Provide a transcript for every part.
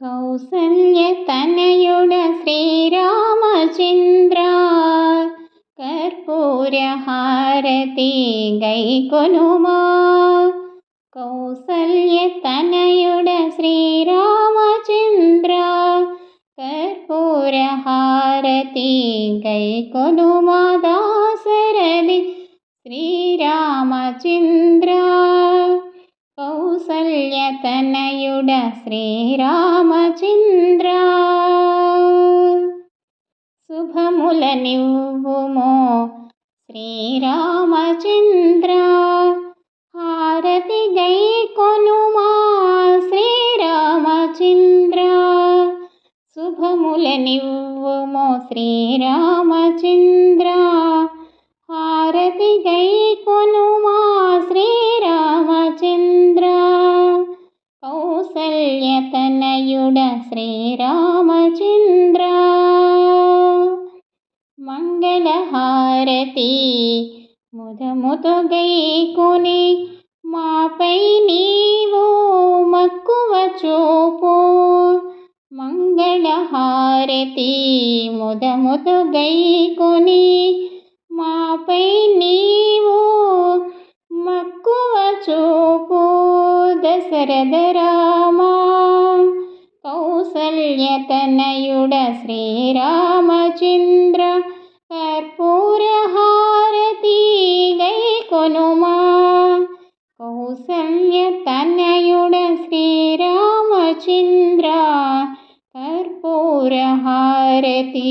కౌసల్య తనయుడ శ్రీరామచంద్ర కర్పూర హారతి గై కొనుమా కౌసల్య తనయుడ శ్రీరామచంద్ర కర్పూర హారతి ప్రియతనయుడ శ్రీరామచంద్ర. శుభముల నివ్వుమో శ్రీరామచంద్ర. హారతి గై కొనుమా శ్రీరామచంద్ర. శుభముల నివ్వుమో శ్రీరామచంద్ర. మంగళహారతి ముదముతో గై కొని మాపై నీవు మక్కువ చూపు దశరథ రామా కౌసల్యతనయుడ శ్రీరామచంద్ర కర్పూరహారతి గై కొనుమా కౌసల్యతనయుడ శ్రీరామచంద్ర प्रहारती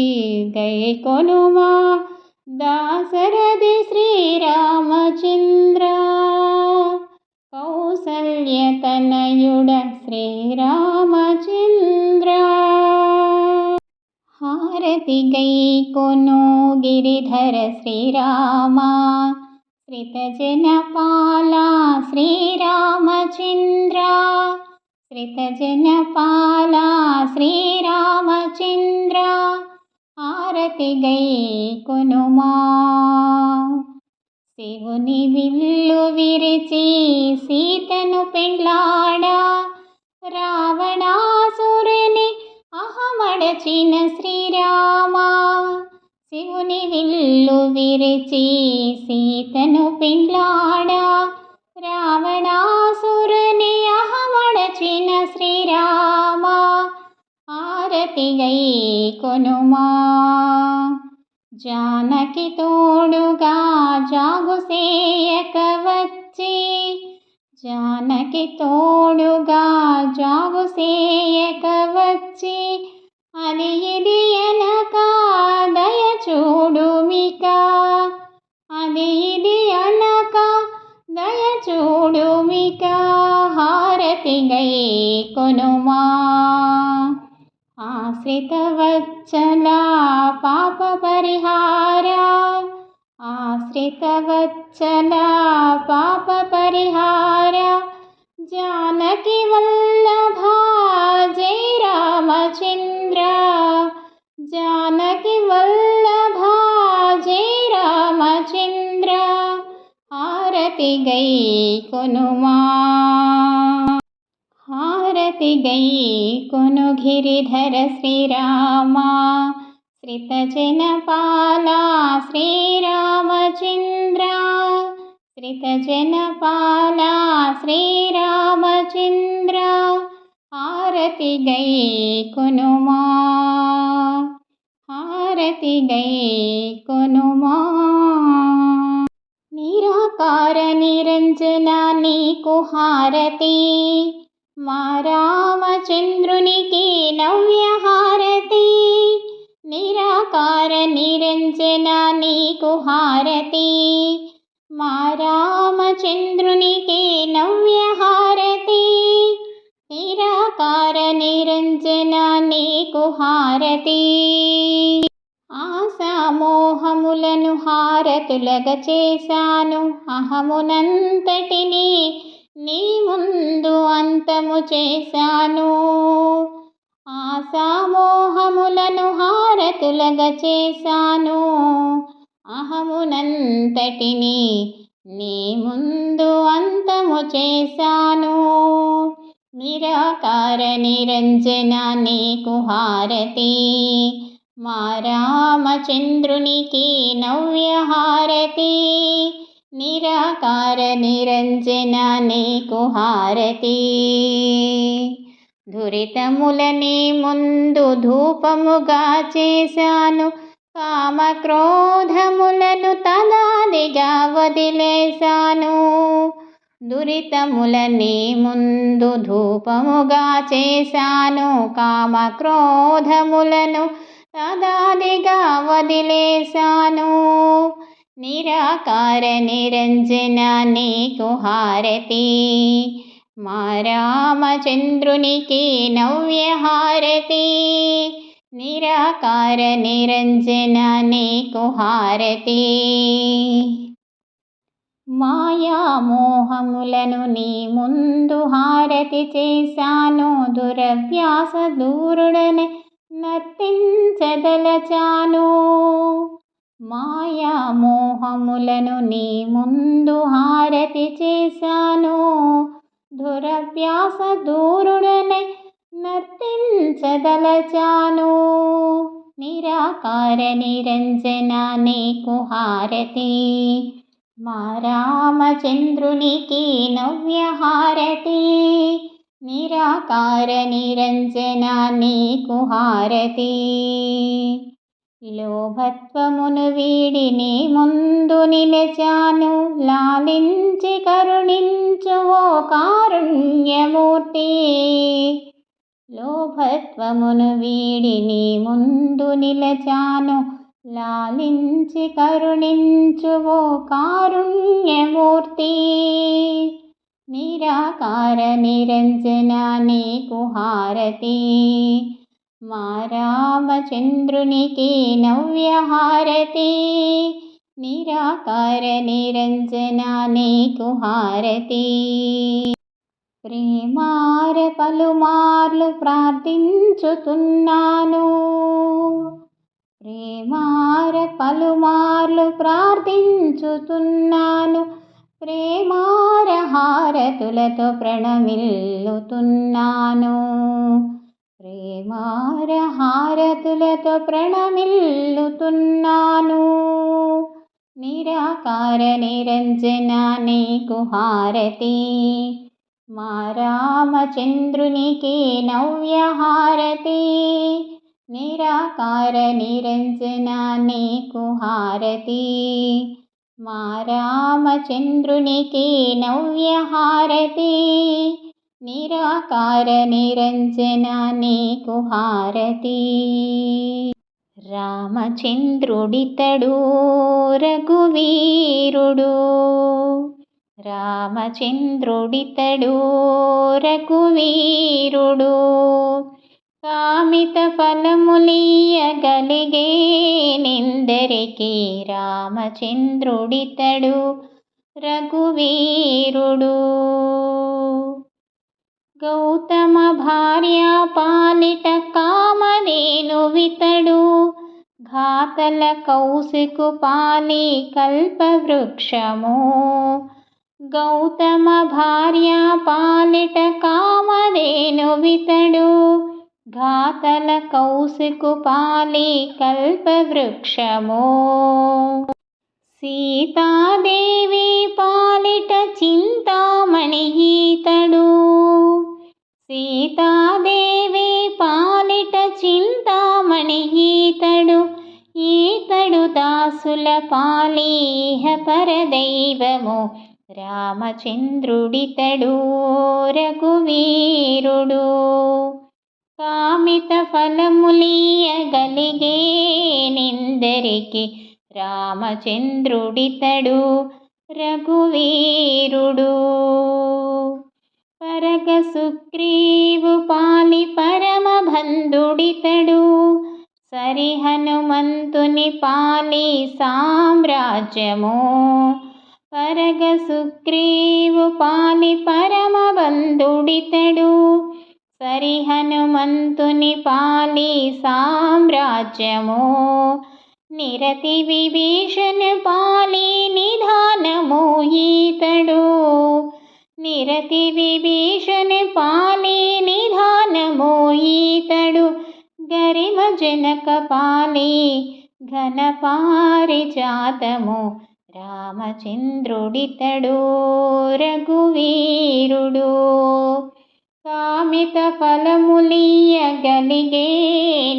गै को ननु मा दासरदि श्रीरामचिन्द्र। कौसल्यतनयुड श्रीरामचन्द्र। हारति गई कोनो गिरिधर श्रीरामा। श्रितजनपाला श्रीरामचिन्द्रा। శ్రితజనపాల శ్రీరామచంద్ర హారతి గై కొనుమా. శివుని విల్లు విరిచి సీతను పెళ్ళాడా రావణాసురుని అహమడచిన శ్రీరామ. శివుని విల్లు విరిచి సీతను పెళ్ళాడా రావణాసురుని అహమడచిన శ్రీరామ ఆరతి గై కొనుమా. జానకి తోడుగా జాగు సేయక వచ్చి జానకి తోడుగా జాగు कुनु आश्रितवत्सला पापपरिहारा। आश्रितवत्सला पापपरिहारा। जानकीवल्लभा जय रामचन्द्र जानकी जय रामचन्द्र आरति गै कुनु రామచంద్ర హారతి గై కొనుమా హారతి గై కొను గిరిధర శ్రీరామ శ్రితజనపాల శ్రీరామచంద్ర శ్రితజనపాల శ్రీరామచంద్ర హారతి గై కొనుమా హారతి గై కొనుమా మా రామచంద్రునికి నవ్యహారతి నిరాకార నిరంజన నీకు హారతి. మా రామచంద్రునికి నవ్యహారతి నిరాకార నిరంజన నీకు హారతి. ఆశామోహములను హారతులగ అంతము చేశాను. ఆశామోహములను హారతులగ చేశాను. అహమునంతటిని నీ ముందు అంతము చేశాను. నిరాకార నిరంజన నీకు హారతి. మా రామచంద్రునికి నవ్య హారతి. నిరాకార నిరంజన నీకు హారతి దురితములని ముందు ధూపముగా చేశాను కామక్రోధములను తదాదిగా వదిలేశాను దురితములని ముందు ధూపముగా చేశాను కామక్రోధములను తదాదిగా వదిలేశాను నిరాకార నిరంజన నీకు హారతి మా రామచంద్రునికి నవ్యహారతి నిరాకార నిరంజన నీకు హారతి మాయామోహములను నీ ముందు హారతి చేశాను దురవ్యాస దూరుడని నర్తించదలచాను మాయామోహములను నీ ముందు హారతి చేశాను. దురభ్యాస దూరుడనై నర్తించదలచాను. నిరాకార నిరంజన నీకు హారతి. మా రామచంద్రునికి నవ్యహారతి నిరాకార నిరంజన నీకు హారతి. లోభత్వమును వీడిని ముందు నిలచాను లాలించి కరుణించు ఓ కారుణ్యమూర్తి లోభత్వమును వీడిని ముందు నిలచాను లాలించి కరుణించు ఓ కారుణ్యమూర్తి నిరాకార నిరంజన నీకు హారతి మా రామచంద్రునికి నవ్య హారతి నిరాకార నిరంజన నీకు హారతి ప్రేమార పలుమార్లు ప్రార్థించుతున్నాను ప్రేమార పలుమార్లు ప్రార్థించుతున్నాను ప్రేమార హారతులతో ప్రణమిల్లుతున్నాను ప్రేమారహారతులతో ప్రణమిల్లుతున్నాను. నిరాకార నిరంజన నీకు హారతి. మా రామచంద్రునికి నవ్యహారతి నిరాకార నిరంజన నీకు హారతి. మా రామచంద్రునికి నవ్యహారతి నిరాకార నిరంజన నీకు హారతి. రామచంద్రుడితడు రఘువీరుడు. రామచంద్రుడితడు రఘువీరుడు. కామిత ఫలములీయగలిగే నిందరికి రామచంద్రుడితడు రఘువీరుడు. గౌతమ భార్య పాలిట కామధేను వితడు. ఘాతల కౌశికు పాలి కల్పవృక్షము. గౌతమ భార్య పాలిట కామధేను వితడు. ఘాతల కౌశికు పాలి కల్పవృక్షము. సీతాదేవి పాలిట చింతామణి పాలేహ పరదైవము రామచంద్రుడితడు రఘువీరుడు. కామిత ఫలములియగలిగే నిందరికి రామచంద్రుడితడు రఘువీరుడు. పరగ సుగ్రీవు పాలి పరమబంధుడితడు సరి హనుమంతుని పాలి సామ్రాజ్యము పరగ సుగ్రీవు పాలి పరమబంధుడితడు సరి హనుమంతుని పాలి సామ్రాజ్యము నిరతి విభీషణ పాలి నిధానము ఈతడు నిరతి విభీషణ పాలి నిధానము ఈతడు గరిమ జనక పాలి ఘన పారిజాతము రామచంద్రుడితడు రఘువీరుడు. కామిత ఫలములియగలిగే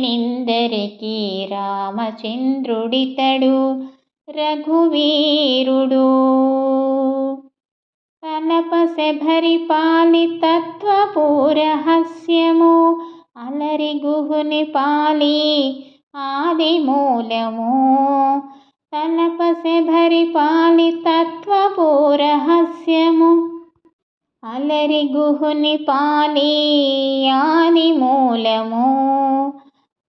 నిందరికి రామచంద్రుడితడు రఘువీరుడు. తలపసెభరి పాలి తత్వపూరహస్యము అలరి గుహుని పాలి ఆది మూలము. తలపసెభరి పాలి తత్వపూరహస్యము అలరి గుహుని పాలి ఆది మూలము.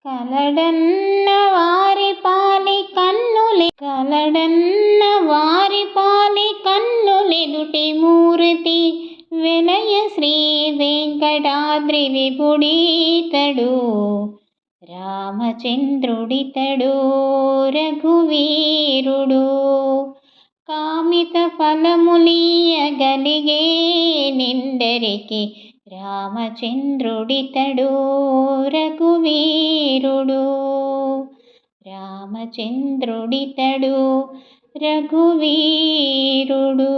కలడన్న వారి పాలి కన్నులే కలడన్న వారి పాలి కన్నులెదుటి మూర్తి. వినయ శ్రీ వెంకటాద్రి విపుడీతడు రామచంద్రుడితడు రఘువీరుడు. కామిత ఫలములీయగలిగే నిందరికి రామచంద్రుడితడు రఘువీరుడు. రామచంద్రుడితడు రఘువీరుడు.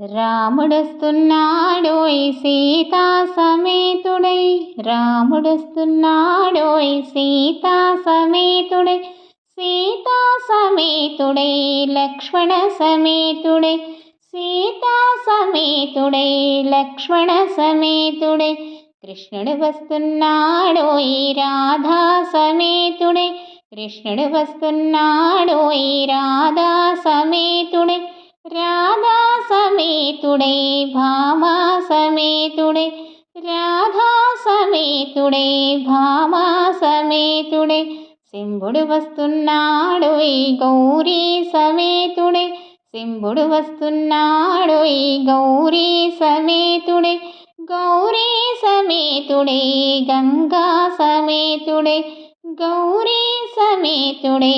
రాముడొస్తున్నాడోయ్ సీతా సమేతుడై. రాముడొస్తున్నాడోయ్ సీతా సమేతుడై. సీతా సమేతుడై లక్ష్మణ సమేతుడై. సీతా సమేతుడై లక్ష్మణ సమేతుడై. కృష్ణుడు వస్తున్నాడోయ్ రాధా సమేతుడై. కృష్ణుడు వస్తున్నాడోయ్ రాధా సమేతుడై. రాధా సమేతుడే భామా సమేతుడే రాధా సమేతుడే భామా సమేతుడే సమేతుడై వస్తున్నాడు ఈ గౌరీ సమేతుడే సమేతుడై వస్తున్నాడు ఈ గౌరీ సమేతుడే గౌరీ సమేతుడే గంగా సమేతుడే గౌరీ సమేతుడే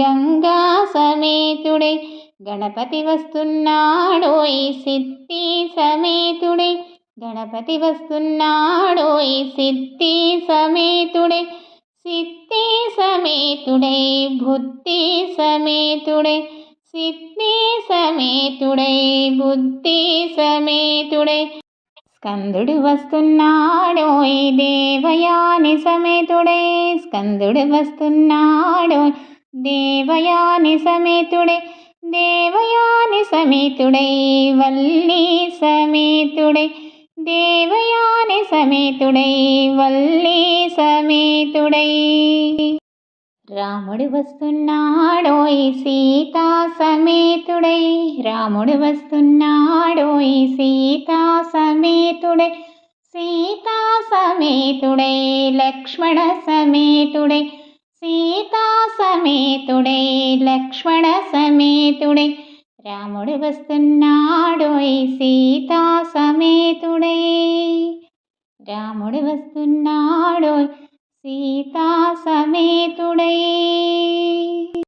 గంగా సమేతుడే గణపతి వస్తున్నాడోయ్ సిద్ధి సమేతుడే. గణపతి వస్తున్నాడోయ్ సిద్ధి సమేతుడే. సిద్ధి సమేతుడే బుద్ధి సమేతుడే. సిద్ధి సమేతుడే బుద్ధి సమేతుడే. స్కందుడు వస్తున్నాడోయ్ దేవయాని సమేతుడే. స్కందుడు వస్తున్నాడోయ్ దేవయాని సమేతుడే. దేవయాని సమేతుడై వల్లి సమేతుడై. దేవయాని సమేతుడై వల్లి సమేతుడై. రాముడు వస్తున్నాడోయ్ సీతా సమేతుడై. రాముడు వస్తున్నాడోయ్ సీతా సమేతుడై. సీతా సమేతుడై లక్ష్మణ సమేతుడై. సీతా సమేతుడై లక్ష్మణ రాముడు వస్తున్నాడోయ్ సీతా